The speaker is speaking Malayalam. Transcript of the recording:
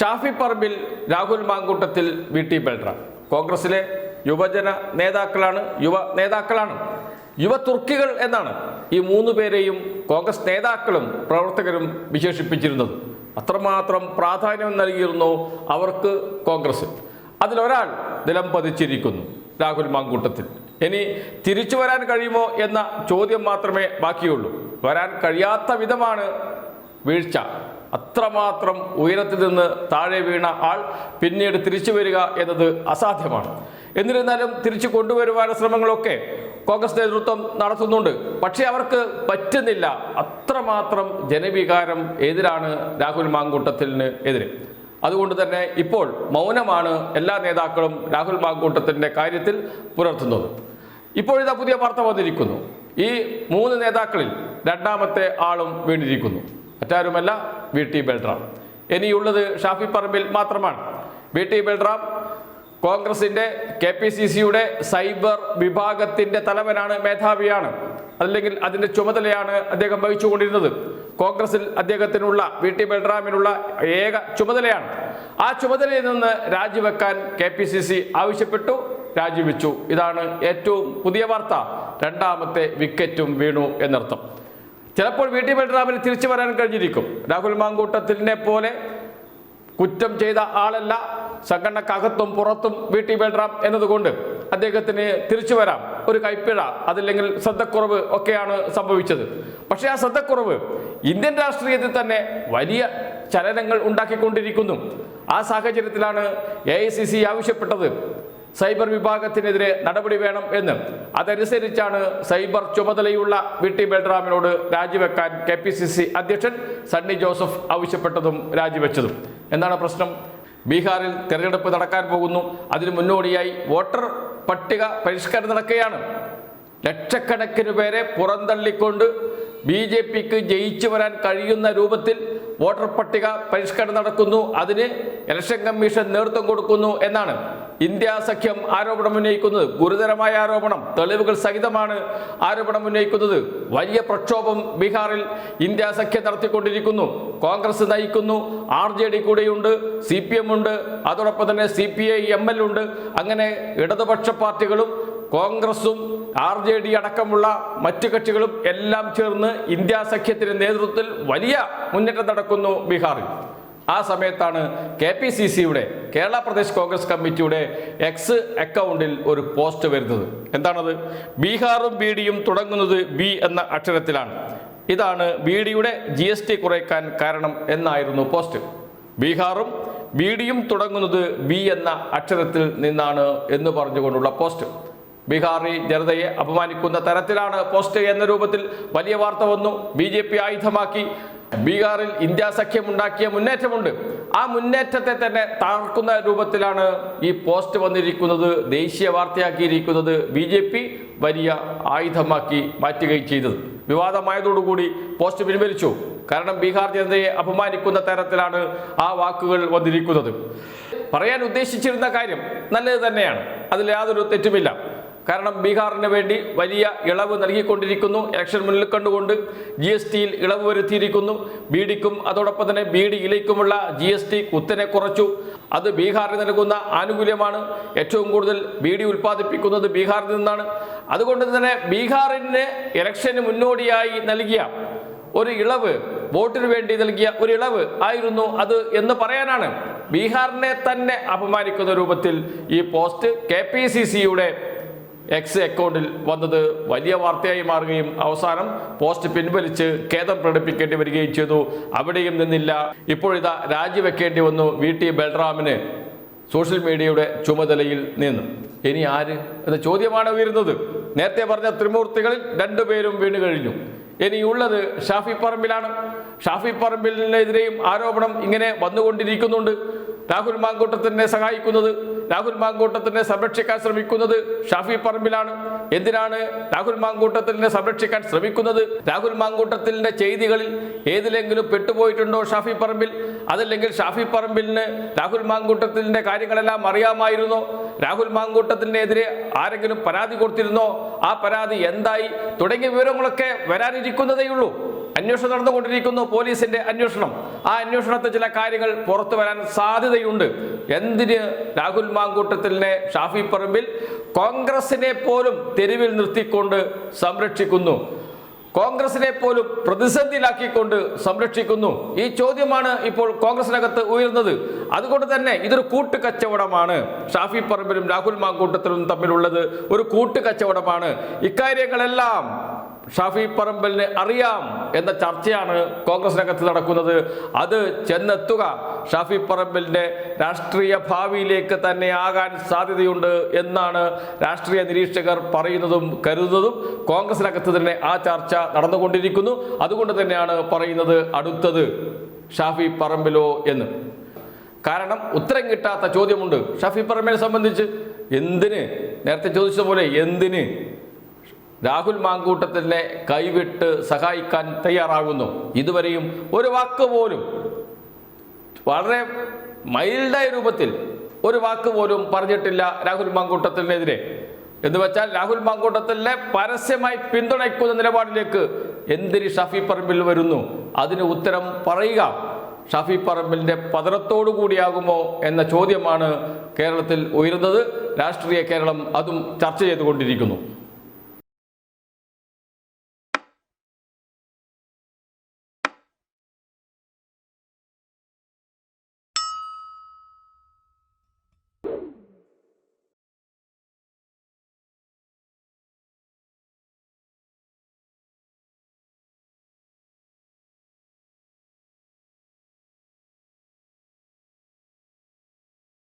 Shafi Parambil Rahul Mamkootathil V T Balram. കോൺഗ്രസിലെ യുവജന നേതാക്കളാണ് യുവ നേതാക്കളാണ്. യുവ തുർക്കികൾ എന്നാണ് ഈ മൂന്ന് പേരെയും കോൺഗ്രസ് നേതാക്കളും പ്രവർത്തകരും വിശേഷിപ്പിച്ചിരുന്നത്. അത്രമാത്രം പ്രാധാന്യം നൽകിയിരുന്നു അവർക്ക് കോൺഗ്രസ് അതിലൊരാൾ നിലം പതിച്ചിരിക്കുന്നു രാഹുൽ മാങ്കൂട്ടത്തിൽ. ഇനി തിരിച്ചു വരാൻ കഴിയുമോ എന്ന ചോദ്യം മാത്രമേ ബാക്കിയുള്ളൂ. വരാൻ കഴിയാത്ത വിധമാണ് വീഴ്ച. അത്രമാത്രം ഉയരത്തിൽ നിന്ന് താഴെ വീണ ആൾ പിന്നീട് തിരിച്ചു വരിക എന്നത് അസാധ്യമാണ്. എന്നിരുന്നാലും തിരിച്ചു കൊണ്ടുവരുവാനുള്ള ശ്രമങ്ങളൊക്കെ കോൺഗ്രസ് നേതൃത്വം നടത്തുന്നുണ്ട്. പക്ഷേ അവർക്ക് പറ്റുന്നില്ല. അത്രമാത്രം ജനവികാരം എതിരാണ് രാഹുൽ മാങ്കൂട്ടത്തിന് എതിരെ. അതുകൊണ്ട് തന്നെ ഇപ്പോൾ മൗനമാണ് എല്ലാ നേതാക്കളും രാഹുൽ മാങ്കൂട്ടത്തിന്റെ കാര്യത്തിൽ പുലർത്തുന്നത്. ഇപ്പോഴിതാ പുതിയ വാർത്ത വന്നിരിക്കുന്നു. ഈ മൂന്ന് നേതാക്കളിൽ രണ്ടാമത്തെ ആളും വീണിരിക്കുന്നു. മറ്റാരുമല്ല വി ടി ബൽറാം. ഇനിയുള്ളത് ഷാഫി പറമ്പിൽ മാത്രമാണ്. വി ടി ബൽറാം കോൺഗ്രസിന്റെ കെ പി സി സിയുടെ സൈബർ വിഭാഗത്തിന്റെ തലവനാണ് മേധാവിയാണ്. അല്ലെങ്കിൽ അതിന്റെ ചുമതലയാണ് അദ്ദേഹം വഹിച്ചുകൊണ്ടിരുന്നത്. കോൺഗ്രസിൽ അദ്ദേഹത്തിനുള്ള വി ടി ബൽറാമിനുള്ള ഏക ചുമതലയാണ്. ആ ചുമതലയിൽ നിന്ന് രാജിവെക്കാൻ കെ പി സി സി ആവശ്യപ്പെട്ടു രാജിവെച്ചു. ഇതാണ് ഏറ്റവും പുതിയ വാർത്ത. രണ്ടാമത്തെ വിക്കറ്റും വീണു എന്നർത്ഥം. ചിലപ്പോൾ വി ടി ബൽറാമിന് തിരിച്ചു വരാൻ കഴിഞ്ഞിരിക്കും. രാഹുൽ മാങ്കൂട്ടത്തിനെ പോലെ കുറ്റം ചെയ്ത ആളല്ല സംഘടനക്കകത്തും പുറത്തും വി ടി ബൽറാം എന്നതുകൊണ്ട് അദ്ദേഹത്തിന് തിരിച്ചു വരാം. ഒരു കൈപ്പിഴ അതില്ലെങ്കിൽ ശ്രദ്ധക്കുറവ് ഒക്കെയാണ് സംഭവിച്ചത്. പക്ഷേ ആ ശ്രദ്ധക്കുറവ് ഇന്ത്യൻ രാഷ്ട്രീയത്തിൽ തന്നെ വലിയ ചലനങ്ങൾ ഉണ്ടാക്കിക്കൊണ്ടിരിക്കുന്നു. ആ സാഹചര്യത്തിലാണ് എ ഐ സി സി ആവശ്യപ്പെട്ടത്. സൈബർ വിഭാഗത്തിനെതിരെ നടപടി വേണം എന്ന്. അതനുസരിച്ചാണ് സൈബർ ചുമതലയുള്ള വി ടി ബൽറാമിനോട് രാജിവെക്കാൻ കെ പി സി സി അധ്യക്ഷൻ സണ്ണി ജോസഫ് ആവശ്യപ്പെട്ടതും രാജിവെച്ചതും. എന്താണ് പ്രശ്നം? ബീഹാറിൽ തെരഞ്ഞെടുപ്പ് നടക്കാൻ പോകുന്നു. അതിനു മുന്നോടിയായി വോട്ടർ പട്ടിക പരിഷ്കരണം നടക്കുകയാണ്. ലക്ഷക്കണക്കിന് പേരെ പുറന്തള്ളിക്കൊണ്ട് ബി ജെ പിക്ക് ജയിച്ചു വരാൻ കഴിയുന്ന രൂപത്തിൽ വോട്ടർ പട്ടിക പരിഷ്കരണം നടക്കുന്നു. അതിന് ഇലക്ഷൻ കമ്മീഷൻ നേതൃത്വം കൊടുക്കുന്നു എന്നാണ് ഇന്ത്യ സഖ്യം ആരോപണം ഉന്നയിക്കുന്നത് ഗുരുതരമായ ആരോപണം തെളിവുകൾ സഹിതമാണ് ആരോപണം ഉന്നയിക്കുന്നത്. വലിയ പ്രക്ഷോഭം ബീഹാറിൽ ഇന്ത്യ സഖ്യം നടത്തിക്കൊണ്ടിരിക്കുന്നു. കോൺഗ്രസ് നയിക്കുന്നു ആർ ജെ ഡി കൂടെയുണ്ട് സി പി എം ഉണ്ട് അതോടൊപ്പം തന്നെ C P I M L ഉണ്ട്. അങ്ങനെ ഇടതുപക്ഷ പാർട്ടികളും കോൺഗ്രസും ആർ ജെ ഡി അടക്കമുള്ള മറ്റു കക്ഷികളും എല്ലാം ചേർന്ന് ഇന്ത്യ സഖ്യത്തിന്റെ നേതൃത്വത്തിൽ വലിയ മുന്നേറ്റം നടക്കുന്നു ബീഹാറിൽ. ആ സമയത്താണ് കെ പി സി സിയുടെ കേരള പ്രദേശ് കോൺഗ്രസ് കമ്മിറ്റിയുടെ എക്സ് അക്കൗണ്ടിൽ ഒരു പോസ്റ്റ് വരുന്നത്. എന്താണത്? ബീഹാറും ബി ഡിയും തുടങ്ങുന്നത് ബി എന്ന അക്ഷരത്തിലാണ്. ഇതാണ് ബി ഡിയുടെ ജി എസ് ടി കുറയ്ക്കാൻ കാരണം എന്നായിരുന്നു പോസ്റ്റ്. ബീഹാറും ബി ഡിയും തുടങ്ങുന്നത് ബി എന്ന അക്ഷരത്തിൽ നിന്നാണ് എന്ന് പറഞ്ഞുകൊണ്ടുള്ള പോസ്റ്റ്. ബീഹാറി ജനതയെ അപമാനിക്കുന്ന തരത്തിലാണ് പോസ്റ്റ് എന്ന രൂപത്തിൽ വലിയ വാർത്ത വന്നു. ബി ജെ പി ആയുധമാക്കി. ബീഹാറിൽ ഇന്ത്യ സഖ്യം ഉണ്ടാക്കിയ മുന്നേറ്റമുണ്ട്. ആ മുന്നേറ്റത്തെ തന്നെ തകർക്കുന്ന രൂപത്തിലാണ് ഈ പോസ്റ്റ് വന്നിരിക്കുന്നത്. ദേശീയ വാർത്തയാക്കിയിരിക്കുന്നത് ബി ജെ പി വലിയ ആയുധമാക്കി മാറ്റുകയും ചെയ്തത്. വിവാദമായതോടുകൂടി പോസ്റ്റ് പിൻവലിച്ചു. കാരണം ബീഹാർ ജനതയെ അപമാനിക്കുന്ന തരത്തിലാണ് ആ വാക്കുകൾ വന്നിരിക്കുന്നത്. പറയാൻ ഉദ്ദേശിച്ചിരുന്ന കാര്യം നല്ലത് തന്നെയാണ്. അതിൽ യാതൊരു തെറ്റുമില്ല. കാരണം ബീഹാറിന് വേണ്ടി വലിയ ഇളവ് നൽകിക്കൊണ്ടിരിക്കുന്നു. ഇലക്ഷൻ മുന്നിൽ കണ്ടുകൊണ്ട് ജി എസ് ടിയിൽ ഇളവ് വരുത്തിയിരിക്കുന്നു. ബി ഡിക്കും അതോടൊപ്പം തന്നെ ബി ഡി ഇലയ്ക്കുമുള്ള ജി എസ് ടി കുത്തനെ കുറച്ചു. അത് ബീഹാറിന് നൽകുന്ന ആനുകൂല്യമാണ്. ഏറ്റവും കൂടുതൽ ബി ഡി ഉൽപ്പാദിപ്പിക്കുന്നത് ബീഹാറിൽ നിന്നാണ്. അതുകൊണ്ട് തന്നെ ബീഹാറിന് ഇലക്ഷന് മുന്നോടിയായി നൽകിയ ഒരു ഇളവ് വോട്ടിന് വേണ്ടി നൽകിയ ഒരു ഇളവ് ആയിരുന്നു അത് എന്ന് പറയാനാണ്. ബീഹാറിനെ തന്നെ അപമാനിക്കുന്ന രൂപത്തിൽ ഈ പോസ്റ്റ് കെ പി സി സിയുടെ എക്സ് അക്കൗണ്ടിൽ വന്നത് വലിയ വാർത്തയായി മാറുകയും അവസാനം പോസ്റ്റ് പിൻവലിച്ച് ഖേദം പ്രകടിപ്പിക്കേണ്ടി വരികയും ചെയ്തു. അവിടെയും നിന്നില്ല. ഇപ്പോഴിതാ രാജിവെക്കേണ്ടി വന്നു വി ടി ബൽറാമിന്. സോഷ്യൽ മീഡിയയുടെ ചുമതലയിൽ നിന്ന്. ഇനി ആര് എന്ന ചോദ്യമാണ് ഉയരുന്നത്. നേരത്തെ പറഞ്ഞ ത്രിമൂർത്തികളിൽ രണ്ടുപേരും വീണു കഴിഞ്ഞു. ഇനിയുള്ളത് ഷാഫി പറമ്പിലാണ്. ഷാഫി പറമ്പിലിനെതിരെയും ആരോപണം ഇങ്ങനെ വന്നുകൊണ്ടിരിക്കുന്നുണ്ട്. രാഹുൽ മാങ്കൂട്ടത്തിനെ സഹായിക്കുന്നത് രാഹുൽ മാങ്കൂട്ടത്തിനെ സംരക്ഷിക്കാൻ ശ്രമിക്കുന്നത് ഷാഫി പറമ്പിലാണ്. എന്തിനാണ് രാഹുൽ മാങ്കൂട്ടത്തിനെ സംരക്ഷിക്കാൻ ശ്രമിക്കുന്നത്? രാഹുൽ മാങ്കൂട്ടത്തിന്റെ ചെയ്തികളിൽ ഏതിലെങ്കിലും പെട്ടുപോയിട്ടുണ്ടോ ഷാഫി പറമ്പിൽ? അതല്ലെങ്കിൽ ഷാഫി പറമ്പിലിന് രാഹുൽ മാങ്കൂട്ടത്തിന്റെ കാര്യങ്ങളെല്ലാം അറിയാമായിരുന്നോ? രാഹുൽ മാങ്കൂട്ടത്തിനെതിരെ ആരെങ്കിലും പരാതി കൊടുത്തിരുന്നോ? ആ പരാതി എന്തായി? തുടങ്ങിയ വിവരങ്ങളൊക്കെ വരാനിരിക്കുന്നതേയുള്ളൂ. അന്വേഷണം നടന്നുകൊണ്ടിരിക്കുന്നു. പോലീസിന്റെ അന്വേഷണം. ആ അന്വേഷണത്തിൽ ചില കാര്യങ്ങൾ പുറത്തു വരാൻ സാധ്യതയുണ്ട്. എന്തിന് രാഹുൽ മാങ്കൂട്ടത്തിലിനെ ഷാഫി പറമ്പിൽ കോൺഗ്രസിനെ പോലും തെരുവിൽ നിർത്തിക്കൊണ്ട് സംരക്ഷിക്കുന്നു? കോൺഗ്രസിനെ പോലും പ്രതിസന്ധിയിലാക്കിക്കൊണ്ട് സംരക്ഷിക്കുന്നു? ഈ ചോദ്യമാണ് ഇപ്പോൾ കോൺഗ്രസിനകത്ത് ഉയർന്നത് അതുകൊണ്ട് തന്നെ ഇതൊരു കൂട്ടുകച്ചവടമാണ്. ഷാഫി പറമ്പിലും രാഹുൽ മാങ്കൂട്ടത്തിലും തമ്മിലുള്ളത് ഒരു കൂട്ടുകച്ചവടമാണ്. ഇക്കാര്യങ്ങളെല്ലാം ഷാഫി പറമ്പലിന് അറിയാം എന്ന ചർച്ചയാണ് കോൺഗ്രസിനകത്ത് നടക്കുന്നത്. അത് ചെന്നെത്തുക. ഷാഫി പറമ്പലിന്റെ രാഷ്ട്രീയ ഭാവിയിലേക്ക് തന്നെ ആകാൻ സാധ്യതയുണ്ട് എന്നാണ് രാഷ്ട്രീയ നിരീക്ഷകർ പറയുന്നതും കരുതുന്നതും. കോൺഗ്രസിനകത്ത് തന്നെ ആ ചർച്ച നടന്നുകൊണ്ടിരിക്കുന്നു. അതുകൊണ്ട് തന്നെയാണ് പറയുന്നത് അടുത്തത് ഷാഫി പറമ്പിലോ എന്ന്. കാരണം ഉത്തരം കിട്ടാത്ത ചോദ്യമുണ്ട്. ഷാഫി പറമ്പിനെ സംബന്ധിച്ച് എന്തിന്? നേരത്തെ ചോദിച്ചതുപോലെ എന്തിന്? രാഹുൽ മാങ്കൂട്ടത്തിനെ കൈവിട്ട് സഹായിക്കാൻ തയ്യാറാകുന്നു. ഇതുവരെയും ഒരു വാക്ക് പോലും വളരെ മൈൽഡായ രൂപത്തിൽ ഒരു വാക്ക് പോലും പറഞ്ഞിട്ടില്ല രാഹുൽ മാങ്കൂട്ടത്തിനെതിരെ. എന്ന് വെച്ചാൽ രാഹുൽ മാങ്കൂട്ടത്തിനെ പരസ്യമായി പിന്തുണയ്ക്കുന്ന നിലപാടിലേക്ക് എന്തിരി ഷഫി പറമ്പിൽ വരുന്നു? അതിന് ഉത്തരം പറയുക. ഷഫി പറമ്പിലിന്റെ പതനത്തോടു കൂടിയാകുമോ എന്ന ചോദ്യമാണ് കേരളത്തിൽ ഉയരുന്നത്. രാഷ്ട്രീയ കേരളം അതും ചർച്ച ചെയ്തുകൊണ്ടിരിക്കുന്നു.